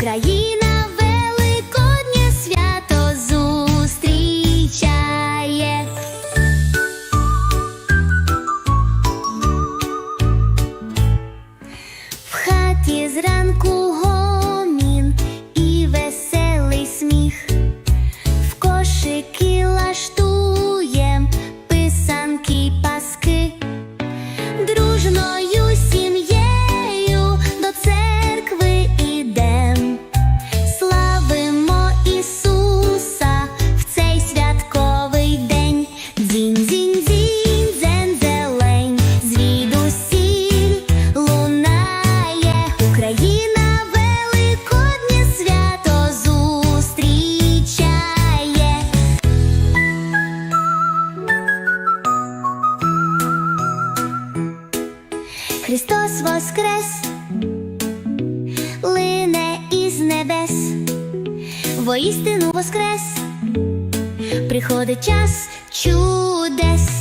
Україна великоднє свято зустрічає. В хаті зранку. Україна великоднє свято зустрічає. Христос воскрес, лине із небес, воістину воскрес, приходить час чудес.